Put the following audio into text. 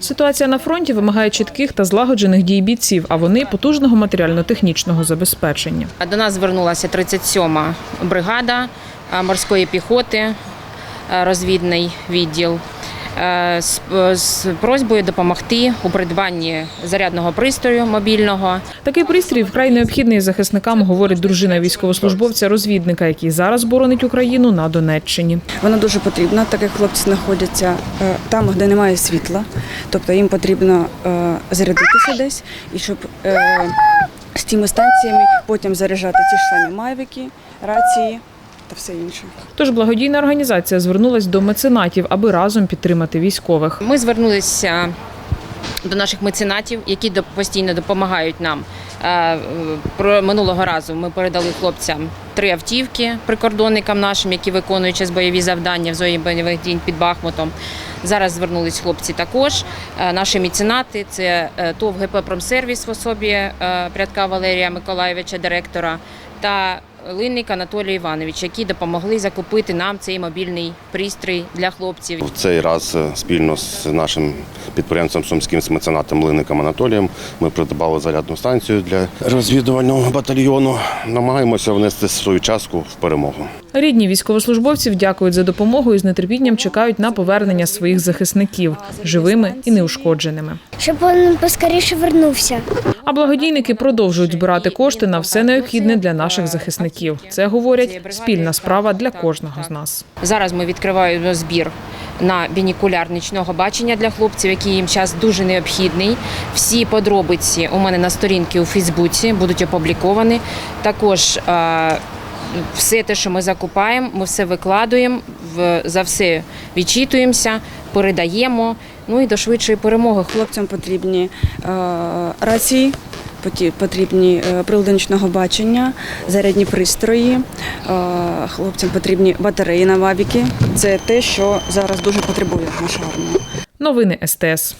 Ситуація на фронті вимагає чітких та злагоджених дій бійців, а вони потужного матеріально-технічного забезпечення. До нас звернулася 37-ма бригада морської піхоти, розвідний відділ з, з просьбою допомогти у придбанні зарядного пристрою мобільного. Такий пристрій вкрай необхідний захисникам, говорить дружина військовослужбовця-розвідника, який зараз боронить Україну на Донеччині. Вона дуже потрібна, так як хлопці знаходяться е, там, де немає світла. Тобто їм потрібно е, зарядитися десь, і щоб е, з тими станціями потім заряджати ті ж самі мавіки, рації та все інше. Тож благодійна організація звернулась до меценатів, аби разом підтримати військових. Ми звернулися до наших меценатів, які постійно допомагають нам. Е, Про минулого разу ми передали хлопцям три автівки прикордонникам нашим, які виконують час бойові завдання в зоні бойових дій під Бахмутом. Зараз звернулись хлопці також. Е, Наші меценати це е, ТОВ ГП Промсервіс в особі Прядка Валерія Миколаєвича, директора, та Линник Анатолій Іванович, які допомогли закупити нам цей мобільний пристрій для хлопців. В цей раз е, спільно з нашим підприємцем сумським з меценатом Линником Анатолієм ми придбали зарядну станцію для розвідувального батальйону. Намагаємося внести свою частку в перемогу. Рідні військовослужбовців дякують за допомогу і з нетерпінням чекають на повернення своїх захисників живими і неушкодженими. щоб він поскоріше вернувся. А благодійники продовжують збирати кошти на все необхідне для наших захисників. Це говорять спільна справа для кожного з нас. Зараз ми відкриваємо збір на бінікуляр нічного бачення для хлопців, який їм зараз дуже необхідний. Всі подробиці у мене на сторінці у Фейсбуці будуть опубліковані. Також е, все те, що ми закупаємо, ми все викладуємо, в- за все відчитуємося, передаємо. Ну і до швидшої перемоги. Хлопцям потрібні е, рації, потрібні е, прилади нічного бачення, зарядні пристрої, е, хлопцям потрібні батареї на мавіки. Це те, що зараз дуже потребує наша армія. Новини СТС.